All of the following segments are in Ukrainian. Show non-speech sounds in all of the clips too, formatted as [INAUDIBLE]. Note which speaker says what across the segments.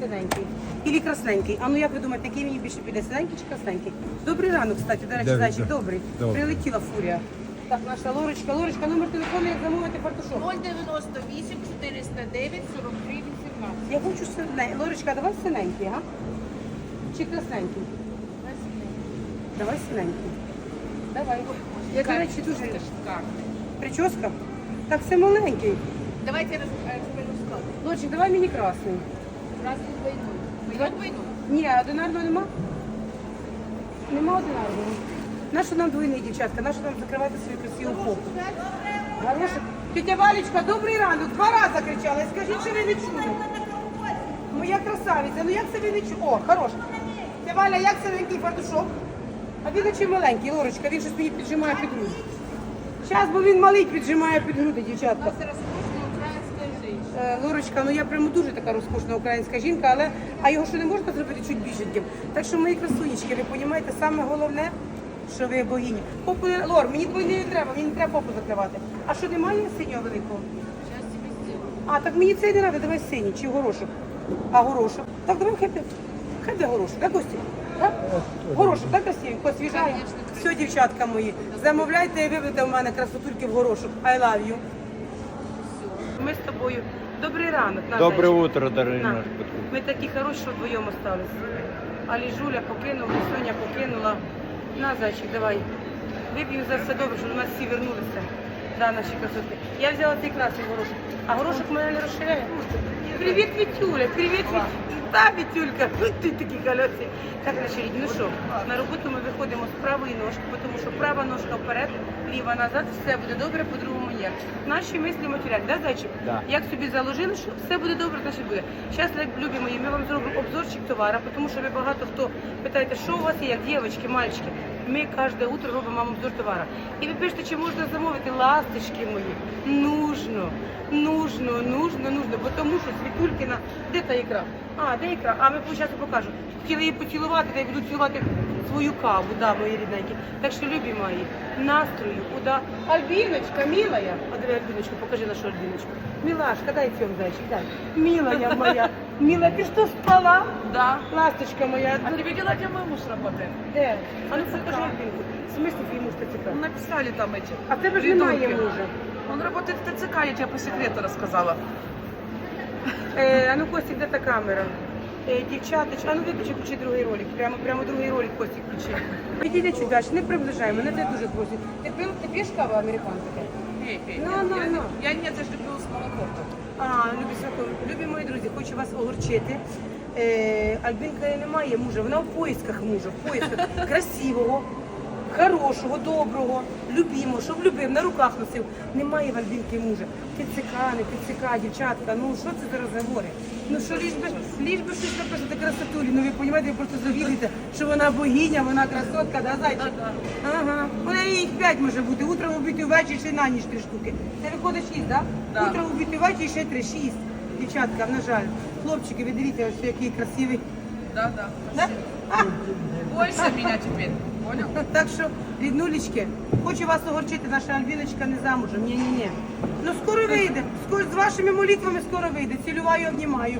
Speaker 1: Синенький. Ілі красненький. А ну як ви думаєте, який мені більше піде? Синенький чи красненький? Добрий ранок, кстати, до речі,
Speaker 2: Добрий,
Speaker 1: зайчик, добрий.
Speaker 2: Добрий.
Speaker 1: Прилетіла фурія. Так, наша Лорочка, Лорочка, номер телефону, як замовити фартушок.
Speaker 3: 098 409 43 18.
Speaker 1: Я хочу синенький. Лорочка, давай синенький, га? Чи красненький? Давай синенький. Давай. Я, до речі, дуже... Прическа? Так, все маленький.
Speaker 3: Давайте э, склад.
Speaker 1: Лорочик, давай мені красний.
Speaker 3: Красную двойную. Пойдет двойную?
Speaker 1: Ні, одинарного нема? Нема одинарного. Нащо нам двойний, дівчатка? Нащо нам закривати свою красиву попу? Горошок. Тетя Валечка, добрий ранок. Два рази кричала. І Скажіть, що ви не чули. Моя красавиця, ну як це ви не чули? О, хорош. Тетя Валя, як це маленький фартушок? А він очі маленький, Лорочка, він щось мені піджимає під груди. Зараз, бо він малий піджимає під груди, дівчатка.
Speaker 3: нас роскошная украинская женщина.
Speaker 1: Е, Лорочка, ну я прямо дуже така розкошна українська жінка, але а його що не можна зробити чуть більшеньким. Так що мої красунечки, ви розумієте, саме головне, що ви богині. Попу Лор, мені двойної не треба, мені не треба попу закривати. А що немає синього великого? А, так мені цей не треба, давай синій, чи горошок. А горошок? Так, давай хай. Хай де горошок, так, Костя? Горошок, так красивенько, освіжає. Все, дівчатка мої, замовляйте і виведете в мене красотульки в горошок. I love you. Ми з тобою. Добрий ранок. на
Speaker 2: Доброе
Speaker 1: зайчик.
Speaker 2: утро, дорогие
Speaker 1: На.
Speaker 2: наши подписчики.
Speaker 1: Ми такі хороші, що вдвоєм остались. А Ліжуля покинула, Соня покинула. На, зайчик, давай. Вип'ємо за все добре, щоб до нас всі вернулися. Да, наші красоти. Я взяла цей красний горошок. А горошок мене не розширяє. Привіт, Вітюля, привіт, Вітюля. Та, Вітюлька, [LAUGHS] ти такий кольоці. Так, наші рідні, ну що, на роботу ми виходимо з правої ножки, тому що права ножка вперед, ліва назад, все буде добре, по-другому ніяк. Наші мислі матеріаль, да, зайчик?
Speaker 2: Да.
Speaker 1: Як собі заложили, що все буде добре, значить буде. Зараз, як любі мої, ми вам зробимо обзорчик товара, тому що ви багато хто питаєте, що у вас є, як дівчатки, мальчики. Ми кожне утро робимо вам обзор товара. І ви пишете, чи можна замовити ласточки мої. Нужно, нужно, нужно, нужно, бо тому що Світулькіна, де та ікра? А, де ікра? А ми зараз покажу. Хотіли її поцілувати, та й буду цілувати свою каву, да, мої рідненькі. Так що, любі мої, настрою, куда? Альбіночка, милая. А диви, Альбіночку, покажи нашу Альбіночку. Милашка, дай цьому зайчик, дай. Милая моя. Милая, ти що спала?
Speaker 3: Да.
Speaker 1: Ласточка моя.
Speaker 3: А ты видела, где мой муж работает?
Speaker 1: Де? А ну покажи Альбінку. В смысле твій муж ТЦК?
Speaker 3: Написали там эти.
Speaker 1: А в тебе ж
Speaker 3: придурки.
Speaker 1: немає мужа.
Speaker 3: Он работает в ТЦК, я тебе по секрету рассказала.
Speaker 1: Е, а ну Костік, де та камера? Е, дівчаточка, а ну виключи, включи другий ролик. Прямо, прямо другий ролик Костік включи. Підійди чуть далі, не приближай, мене тебе дуже просить. Ти пив, ти п'єш каву американську?
Speaker 3: Пей, пей.
Speaker 1: Ну,
Speaker 3: я,
Speaker 1: ну,
Speaker 3: я,
Speaker 1: ну.
Speaker 3: я нет, ж люблю с молоком.
Speaker 1: А, любі свято, любі мої друзі, хочу вас огорчити. Е, Альбінка не має мужа, вона в поїсках мужа, в поїсках красивого, хорошого, доброго, любимого, щоб любив, на руках носив. Немає в Альбінки мужа. Підсика, не підсика, дівчатка, ну що це за розговори? Ну що ліж би, ліж би щось написати красотулі, ну ви розумієте, ви просто завідуєте, що вона богиня, вона красотка, да, зайчик? Ага. Вона їх п'ять може бути, утром убити ввечері ще на ніч три штуки. Це виходить шість, так?
Speaker 3: Да.
Speaker 1: Утром убити ввечері ще три, шість. Дівчатка, на жаль. Хлопчики, ви дивіться, ось який красивий.
Speaker 3: Да, да.
Speaker 1: Да? А,
Speaker 3: Бойся меня теперь. Понял? [LAUGHS]
Speaker 1: так що, ріднулечки, хочу вас огорчити, наша Альбіночка не замужем. Ні, ні, ні. Ну скоро вийде. Скоро з вашими молитвами скоро вийде. Цілюваю, обнімаю.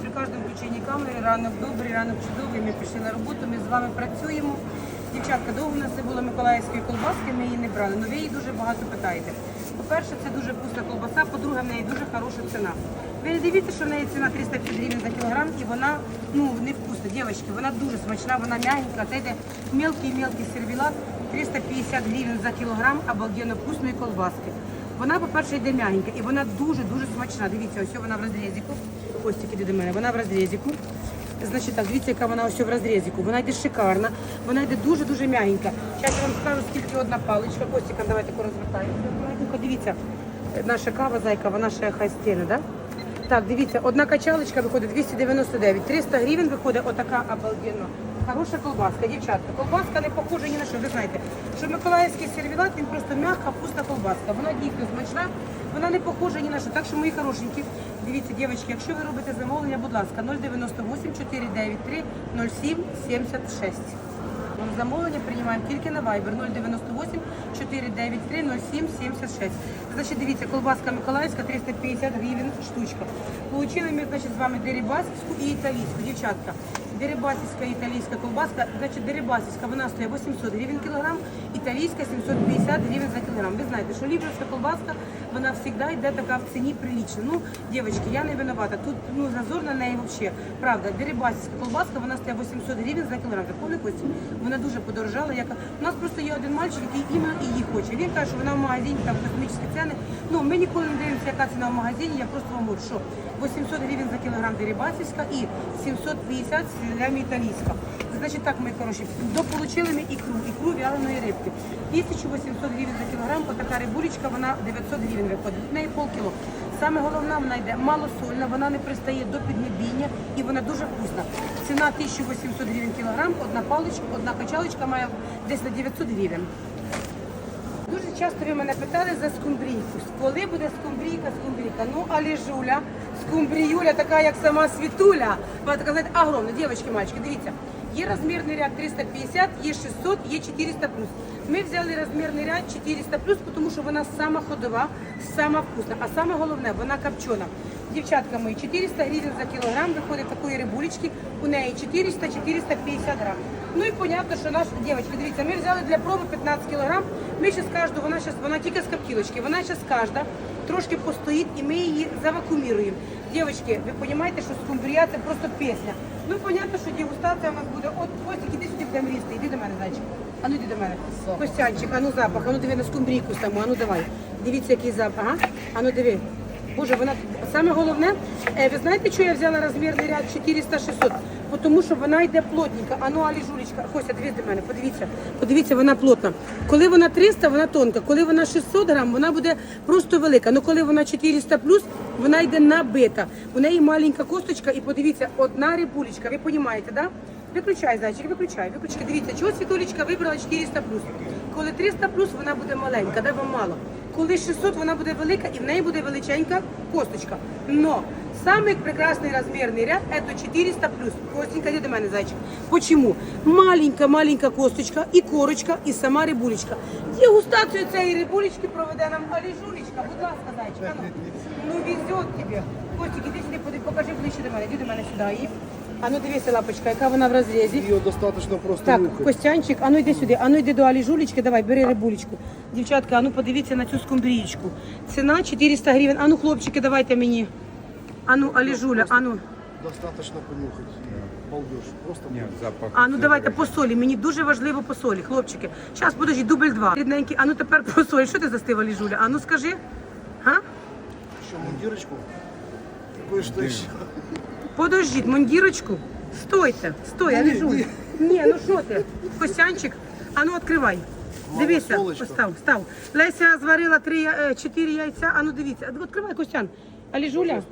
Speaker 1: При кожному включенні камери ранок добрий, ранок чудовий. Ми пішли на роботу, ми з вами працюємо. Дівчатка, довго в нас не було миколаївської колбаски, ми її не брали. але ви її дуже багато питаєте. По-перше, це дуже вкусна колбаса, по-друге, в неї дуже хороша ціна. Ви дивіться, що в неї ціна 350 гривень за кілограм, і вона ну невкусна, дівчатки, вона дуже смачна, вона м'ягенька. Це йде мелкий-мелкий сервілат, 350 гривень за кілограм обалденно вкусної колбаски. Вона, по-перше, йде м'ягенька, і вона дуже-дуже смачна. Дивіться, ось вона в розрізіку. Ось іди до мене, вона в розрізіку. Значить так, дивіться, яка вона ось в розрізіку. Вона йде шикарна, вона йде дуже-дуже м'ягенька. Зараз я вам скажу, скільки одна паличка. Костіка, давайте. Акуратненько, Дивіться, наша кава, зайка, вона ще хай стіне, да? Так, дивіться, одна качалочка виходить 299. 300 гривень виходить отака обалденно. Хороша колбаска, дівчатка. Колбаска не похожа ні на що. Ви знаєте, що Миколаївський сервілат, він просто м'яка, вкусна колбаска. Вона дійсно смачна, вона не похожа ні на що. Так що, мої хорошенькі, дивіться, дівчатки, якщо ви робите замовлення, будь ласка, 098 493 07 76. Вам замовлення приймаємо тільки на Viber 098 493 07 76. Значить, дивіться, колбаска Миколаївська 350 гривень штучка. Получили ми, значить, з вами дерибасівську і італійську, дівчатка. Дерибасівська італійська колбаска, значить, дерибасівська, вона стоїть 800 гривень кілограм, італійська 750 гривень за кілограм. Ви знаєте, що ліберська колбаска, вона завжди йде така в ціні прилічна. Ну, дівчатки, я не винувата. Тут ну, зазор на неї взагалі. Правда, дерибасівська колбаска, вона стоїть 800 гривень за кілограм. Ви помните, Костя? Вона дуже подорожала. Яка... У нас просто є один мальчик, який іменно її хоче. Він каже, що вона в магазині, там космічні ціни. Ну, ми ніколи не дивимося, яка ціна в магазині. Я просто вам говорю, що 800 гривень за кілограм дерибасівська і 750 селями італійська. Значить так, мої хороші, дополучили ми ікру, ікру вяленої рибки. 1800 гривень за кілограм, отака рибулечка, вона 900 гривень виходить. В неї полкіло. Саме головне, вона йде малосольна, вона не пристає до піднебіння і вона дуже вкусна. Ціна 1800 гривень кілограм, одна паличка, одна качалочка має десь на 900 гривень. Часто ви мене питали за скумбрійку. Коли буде скумбрійка, скумбрійка? Ну, але Жуля, скумбріюля, така як сама світуля. Вона така, знаєте, огромна, дівчатки, мальчики, дивіться. Є розмірний ряд 350, є 600, є 400 плюс. Ми взяли розмірний ряд 400 плюс, тому що вона сама ходова, сама вкусна. А саме головне, вона копчена. Дівчатка мої, 400 гривень за кілограм виходить такої рибулечки. У неї 400-450 грам. Ну і понятно, що наші дівчатки, дивіться, ми взяли для проби 15 кілограм. Ми зараз кожну, вона зараз, вона тільки з коптілочки, вона зараз кожна трошки постоїть і ми її завакуміруємо. Дівчатки, ви розумієте, що скумбрія це просто пісня. Ну, понятно, що дегустація у нас буде. От Костик, іди сюди будемо різти, іди до мене, зайчик. А ну йди до мене. Костянчик, а ну запах, а ну диви на скумбрійку саму, а ну давай. Дивіться, який запах, ага. А ну диви. Боже, вона саме головне, е, ви знаєте, що я взяла розмірний ряд 400-600? Тому що вона йде плотненька. А ну, Алі Жулечка, Кося, дивіться мене, подивіться. Подивіться, вона плотна. Коли вона 300, вона тонка. Коли вона 600 грам, вона буде просто велика. Ну коли вона 400 плюс, вона йде набита. У неї маленька косточка, і подивіться, одна рибулечка. Ви розумієте, да? Виключай, зайчик, виключай, виключай. Дивіться, чого світулечка вибрала 400 плюс. Коли 300 плюс, вона буде маленька, де вам мало. Коли 600, вона буде велика і в неї буде величенька косточка. Но самый прекрасный размерный ряд это 400 плюс. Костенька, иди до мене, зайчик. Почему? Маленька-маленька косточка і корочка, і сама рибулечка. Дегустацію цієї рибулечки проведе нам Аліжулечка. Будь ласка, зайчик. а Ну, ну везет тебе. Костик, іди сюди, поди- покажи ближче до мене. Іди до мене сюди. А ну дивися, лапочка, яка вона в розрізі.
Speaker 2: Ее достаточно просто
Speaker 1: Так,
Speaker 2: нюхать.
Speaker 1: Костянчик, а ну йди сюди, а ну йди до Алі Жулечки, давай, бери рибулечку. Дівчатка, а ну подивіться на цю скумбрієчку. Ціна 400 гривень. А ну, хлопчики, давайте мені. А ну, Алі Жуля, а ну.
Speaker 2: Достаточно понюхать. Балдеж. Просто
Speaker 4: Ні, запах.
Speaker 1: А ну давайте по солі. Мені дуже важливо по солі, хлопчики. Зараз, подожди, дубль два. Рідненький, а ну тепер по солі. Що ти застив, Алі Жуля? А ну скажи. Га?
Speaker 2: еще мундирочку. Кое-что еще.
Speaker 1: Подождіть, мундірочку. Стойте, стой, Алі Жуля. Ні, ну що ти? Костянчик, а ну відкривай. Дивися, постав, став. Леся зварила три, я- е, чотири яйця, а ну дивіться. Відкривай, Костян. Алі Жуля,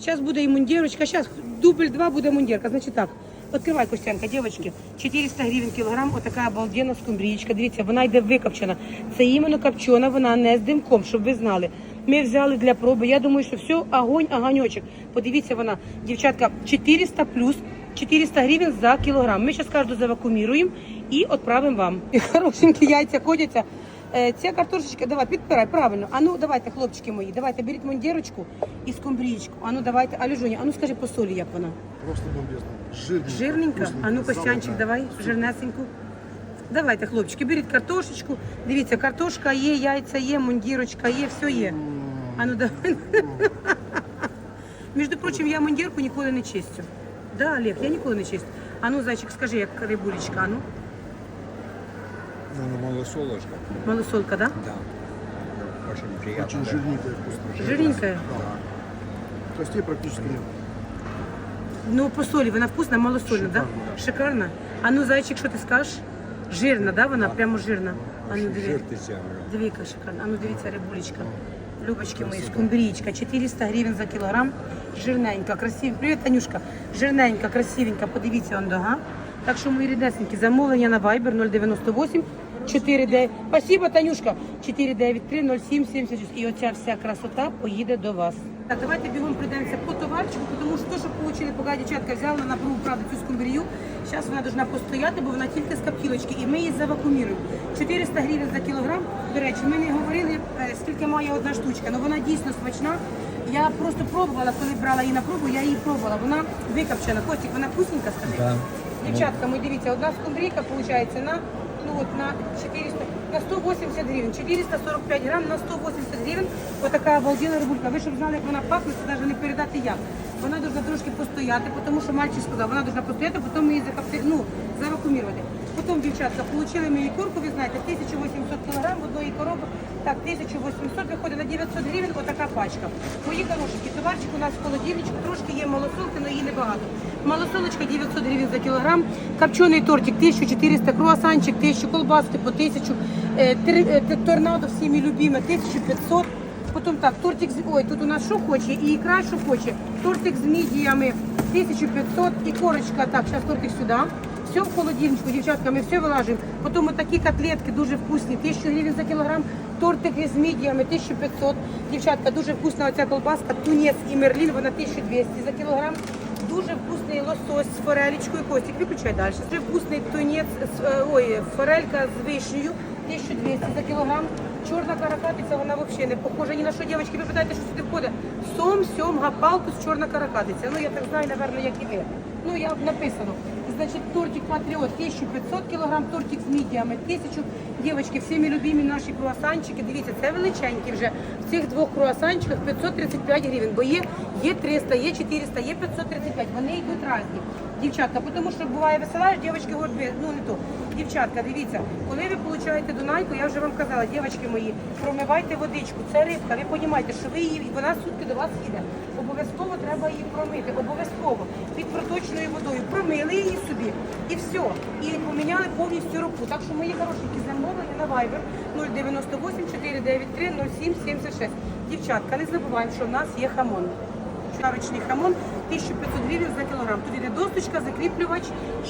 Speaker 1: зараз буде і мундірочка, зараз дубль два буде мундірка. Значить так, відкривай, Костянка, дівчатки. 400 гривень кілограм, отака обалденна скумбрієчка. Дивіться, вона йде викопчена. Це іменно копчена, вона не з димком, щоб ви знали. Ми взяли для проби. Я думаю, що все, огонь, огоньочок. Подивіться, вона, дівчатка, 400 плюс. 400 гривень за кілограм. Ми зараз кожну завакуміруємо і відправимо вам. Хорошенькі яйця ходяться. Е, Ця картошечка, давай, підпирай, правильно. А ну, давайте, хлопчики мої, давайте, беріть мундірочку і скумбрієчку. А ну, давайте, Алюжуня, а ну скажи по солі, як вона?
Speaker 2: Просто бомбезно. Жирненько.
Speaker 1: Жирненька? А ну. Костянчик, давай, жирнесеньку. Давайте, хлопчики, беріть картошечку. Дивіться, картошка є, яйця є, мундірочка є, все є. А ну давай. [LAUGHS] Між прочим, я мундірку ніколи не чистю. Да, Олег, я ніколи не чистю. А ну, зайчик, скажи, як рибулечка, а ну.
Speaker 4: Ну, малосолочка.
Speaker 1: Малосолка, да?
Speaker 4: Да. Очень приятно.
Speaker 2: Очень
Speaker 4: да.
Speaker 2: жирненькая вкусно.
Speaker 1: Жирненькая?
Speaker 2: Костей практически нет.
Speaker 1: Ну, по солі вона вкусна, малосольна, да? Шикарна. А ну, зайчик, що ти скажеш? Жирна, да, вона? Прямо жирна. А ну, шикарна. А ну, дивіться, рибулечка. Любочки мої, скумбрічка, 400 гривень за кілограм. Жирненька, красивенька. Привіт, Танюшка. Жирненька, красивенька. Подивіться, он дога. Так що, мої ріднесенькі, замовлення на Viber 098 49. Спасибо, Танюшка. 493 07 76. І оця вся красота поїде до вас. Так, давайте бігом пройдемося по товарчику, тому що то, що получили, поки дівчатка взяла на пробу, правда, цю скумбрію, зараз вона повинна постояти, бо вона тільки з каптілочки, і ми її завакуміруємо. 400 гривень за кілограм. До речі, ми не говорили, е, скільки має одна штучка, але вона дійсно смачна. Я просто пробувала, коли брала її на пробу, я її пробувала. Вона викопчена. Костік, вона вкусненька, скажи.
Speaker 4: Да.
Speaker 1: Дівчатка, ми дивіться, одна скумбрійка виходить на, ну, от, на 400, на 180 гривень, 445 грам на 180 гривень. Отака обалдела рибулька. Ви щоб знали, як вона пахне, це навіть не передати як. Вона повинна трошки постояти, тому що мальчик сказав, вона повинна постояти, потім ми її закапти, ну, завакумірувати. Потім, дівчатка, отримали ми її корку, ви знаєте, 1800 кг в одної коробки, так, 1800 виходить на 900 гривень, отака пачка. Мої хорошенькі, товарчик у нас в холодильничку, трошки є малосолки, але її небагато. Малосолочка 900 гривень за кілограм, копчений тортик 1400, круасанчик 1000, колбаски по 1000, е, три- т- торнадо всіми любиме 1500. Потім так, тортик ой, тут у нас що хоче, і ікра, що хоче. Тортик з мідіями 1500 і корочка. Так, зараз тортик сюди. Все в холодильничку, дівчатка, ми все вилажуємо. Потім такі котлетки дуже вкусні, 1000 гривень за кілограм. Тортики з мідіями 1500. Дівчатка, дуже вкусна оця колбаска, тунець і мерлін, вона 1200 за кілограм. Дуже вкусний лосось з форелечкою. Костик, виключай далі. Дуже вкусний тунець, е, ой, форелька з вишнею, 1200 за кілограм. Чорна каракатиця, вона взагалі не похожа ні на що, дівчатки, ви питаєте, що сюди входить? Сом, сьомга, з чорна каракатиця. Ну, я так знаю, напевно, як і ви. Ну, я написано. Значить, тортик Патріот 1500 кілограм, тортик з мідіями 1000. Дівчатки, всі любимі наші круасанчики. Дивіться, це величенькі вже. В цих двох круасанчиках 535 гривень, бо є, є 300, є 400, є 535. Вони йдуть різні. Дівчатка, тому що буває веселаєш, дівчатки говорять, ну не то. Дівчатка, дивіться, коли ви получаєте дунайку, я вже вам казала, дівчатки мої, промивайте водичку, це рибка, ви розумієте, що ви її, вона сутки до вас їде. Обов'язково треба її промити, обов'язково під проточною водою. Промили її собі і все. І поміняли повністю руку. Так що мої хорошенькі замовлення на Viber 098 493 0776. Дівчатка, не забуваємо, що в нас є хамон. Шарочний хамон 1500 гривень за кілограм. Тут іде досточка, закріплювач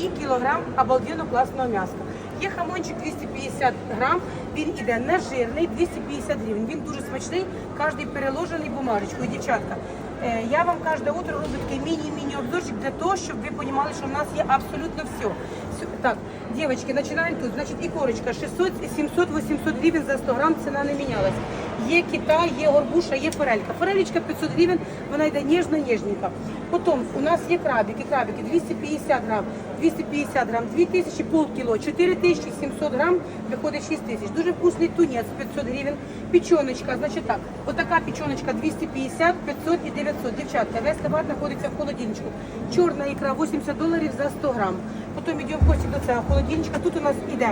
Speaker 1: і кілограм обалденно класного м'яса. Є хамончик 250 грам, він іде не жирний, 250 гривень. Він дуже смачний, кожний переложений бумажечкою. Дівчатка, я вам каждое утро роблю такий міні-міні обзорчик для того, щоб ви розуміли, що в нас є абсолютно все. Так, дівчатки, починаємо тут. Значить, і корочка 600, 700, 800 гривень за 100 грам, ціна не мінялась. Є китай, є горбуша, є форелька. Форелечка 500 гривень, вона йде ніжно-ніжненька. Потім у нас є крабики, крабики 250 грам, 250 грам, 2000 полкіло, 4700 грам, виходить 6 тисяч. Дуже вкусний тунець 500 гривень, печеночка, значить так, отака печеночка 250, 500 і 900. Дівчатка, весь товар знаходиться в холодильничку. Чорна ікра 80 доларів за 100 грам. Потім йдемо в гості до цього холодильничка. Тут у нас іде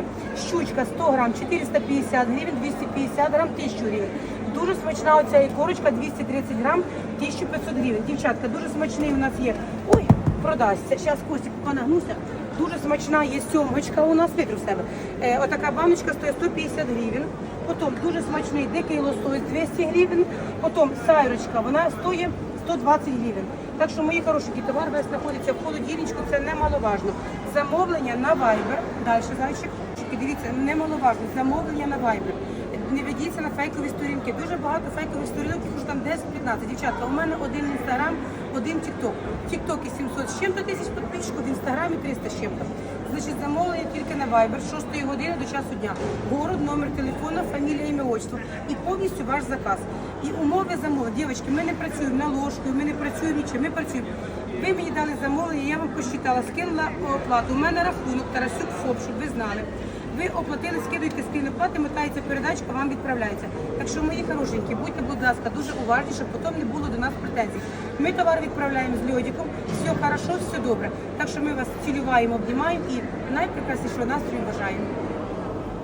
Speaker 1: щучка 100 грам, 450 гривень, 250 грам, 1000 гривень. Дуже смачна оця ікорочка, 230 грам, 1500 гривень. Дівчатка, дуже смачний у нас є. Ой, продасться. Зараз Костік понагнуся. Дуже смачна є сьомгочка у нас, витру в себе. Е, отака баночка стоїть 150 гривень. Потім дуже смачний дикий лосось 200 гривень. Потім сайрочка, вона стоїть 120 гривень. Так що, мої хорошенькі, товар весь знаходиться в холодильничку, це немаловажно. Замовлення на Viber. Далі, зайчик. Дивіться, немаловажно. Замовлення на Viber. Не ведіться на фейкові сторінки. Дуже багато фейкових сторінок, їх уже там 10-15. Дівчатка, у мене один інстаграм, один тікток. Тіктоки і 700 з чим-то тисяч підписчиків, в інстаграмі 300 з чим-то. Значить, замовлення тільки на Viber з 6 години до часу дня. Город, номер телефону, фамілія, ім'я, отчество. І повністю ваш заказ. І умови замовлення. Дівчатки, ми не працюємо на ложкою, ми не працюємо нічим, ми працюємо. Ви мені дали замовлення, я вам посчитала, скинула оплату. У мене рахунок Тарасюк ФОП, щоб ви знали. Ви оплатили, скидуєте спільну плати, метається передачка, вам відправляється. Так що, мої хорошенькі, будьте, будь ласка, дуже уважні, щоб потім не було до нас претензій. Ми товар відправляємо з льодиком, все хорошо, все добре. Так що ми вас цілюваємо, обнімаємо і найпрекрасніше настрою бажаємо.